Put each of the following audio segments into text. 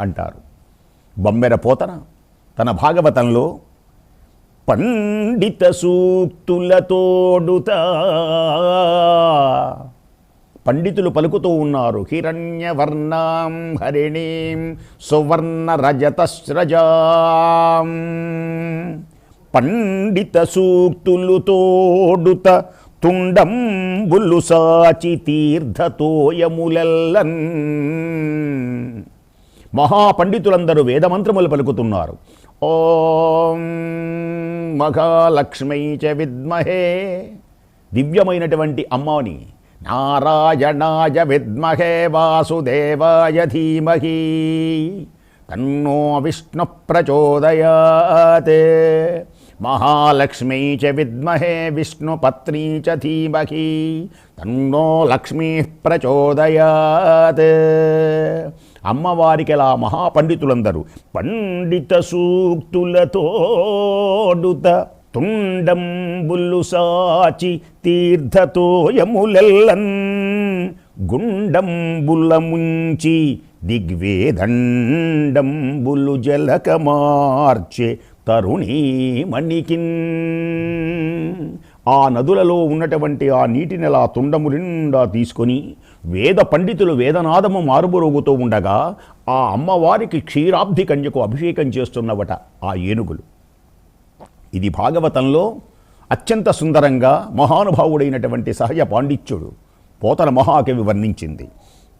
అంటారు. బొమ్మెర పోతన తన భాగవతంలో పండిత సూక్తులతోడుత పండితులు పలుకుతూ ఉన్నారు. హిరణ్యవర్ణాం హరిణీం సువర్ణ రజతస్రజాం. పండిత సూక్తులు తోడుత తుండంబులు సాచి తీర్థతోయములెల్లన్ మహాపండితులందరూ వేదమంత్రములు పలుకుతున్నారు. ఓం మహాలక్ష్మీ చ విద్మహే. దివ్యమైనటువంటి అమ్మని నారాయణాయ విద్మహే వాసుదేవాయ ధీమహి. తన్నో విష్ణు ప్రచోదయాత్. మహాలక్ష్మీ చ విద్మహే విష్ణుపత్నీ చ ధీమహి. తన్నో లక్ష్మీ ప్రచోదయాత్. అమ్మవారికి అలా మహాపండితులందరూ పండిత సూక్తులతోడుత తుండంబుల్లు సాచి తీర్థతోయములెల్లన్ గుండంబుల ముంచి దిగ్వేదండంబులు జలకమార్చే తరుణీమణికిన్. ఆ నదులలో ఉన్నటువంటి ఆ నీటిని అలా తుండము నిండా తీసుకొని వేద పండితులు వేదనాదము మారుబురోగుతూ ఉండగా ఆ అమ్మవారికి క్షీరాబ్ది కన్యకు అభిషేకం చేస్తున్నవట ఆ ఏనుగులు. ఇది భాగవతంలో అత్యంత సుందరంగా మహానుభావుడైనటువంటి సహజ పాండిత్యుడు పోతన మహాకవి వర్ణించింది.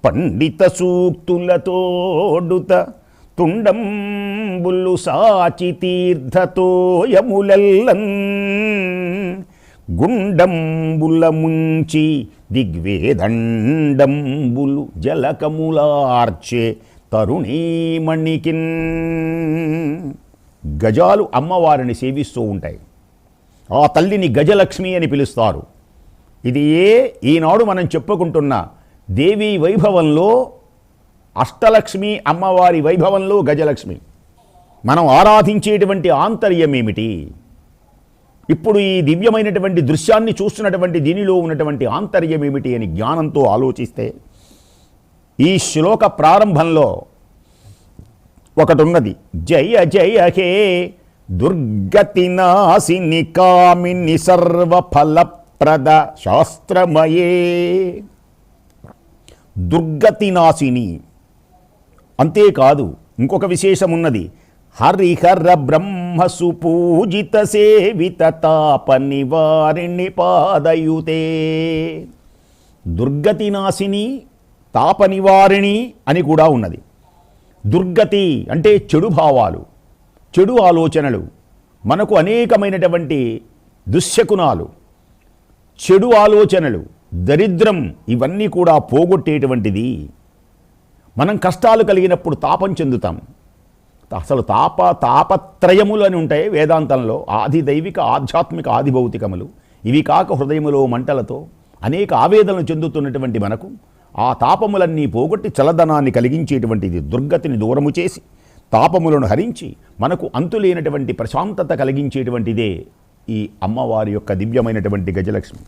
పండిత సూక్తులతోడుత తుండంబుల్లు సాచి తీర్థతోయములెల్లం గుండంబుల ముంచి దిగ్వేదండంబులు జలకములార్చే తరుణీమణికిన్. గజాలు అమ్మవారిని సేవిస్తూ ఉంటాయి. ఆ తల్లిని గజలక్ష్మి అని పిలుస్తారు. ఇది ఏ ఈనాడు మనం చెప్పుకుంటున్న దేవీ వైభవంలో అష్టలక్ష్మి అమ్మవారి వైభవంలో గజలక్ష్మి. మనం ఆరాధించేటువంటి ఆంతర్యం ఏమిటి ఇప్పుడు ఈ దివ్యమైనటువంటి దృశ్యాన్ని చూస్తున్నటువంటి దీనిలో ఉన్నటువంటి ఆంతర్యం ఏమిటి అని జ్ఞానంతో ఆలోచిస్తే ఈ శ్లోక ప్రారంభంలో ఒకటున్నది. జయ జయ హే దుర్గతి నాశిని కామిని సర్వఫలప్రద శాస్త్రమయే. దుర్గతి నాశిని అంతేకాదు ఇంకొక విశేషం ఉన్నది హరిహర బ్రహ్మ సుపూజిత సేవిత తాప నివారిణి పాదయుతే. దుర్గతి నాశిని తాప నివారిణి అని కూడా ఉన్నది. దుర్గతి అంటే చెడు భావాలు చెడు ఆలోచనలు మనకు అనేకమైనటువంటి దుశ్శకునాలు చెడు ఆలోచనలు దరిద్రం ఇవన్నీ కూడా పోగొట్టేటువంటిది. మనం కష్టాలు కలిగినప్పుడు తాపం చెందుతాం. అసలు తాప తాపత్రయములు అని ఉంటాయి వేదాంతంలో. ఆది దైవిక ఆధ్యాత్మిక ఆది భౌతికములు ఇవి కాక హృదయములో మంటలతో అనేక ఆవేదనలు చెందుతున్నటువంటి మనకు ఆ తాపములన్నీ పోగొట్టి చలదనాన్ని కలిగించేటువంటిది దుర్గతిని దూరము చేసి తాపములను హరించి మనకు అంతులేనటువంటి ప్రశాంతత కలిగించేటువంటిదే ఈ అమ్మవారి యొక్క దివ్యమైనటువంటి గజలక్ష్మి.